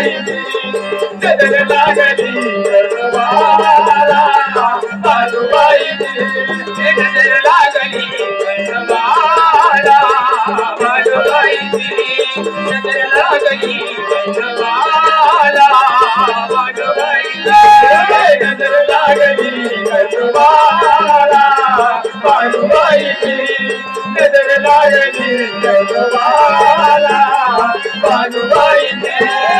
गदर लागे गजपादर लागली लागली जरवारा बघ लागली लागली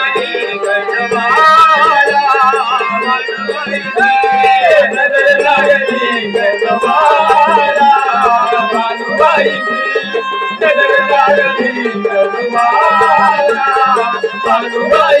नगीन गजवारा बाळुबाई रे नदल लागली गजवारा बाळुबाई रे नदल लागली गजवारा बाळुबाई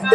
Yeah.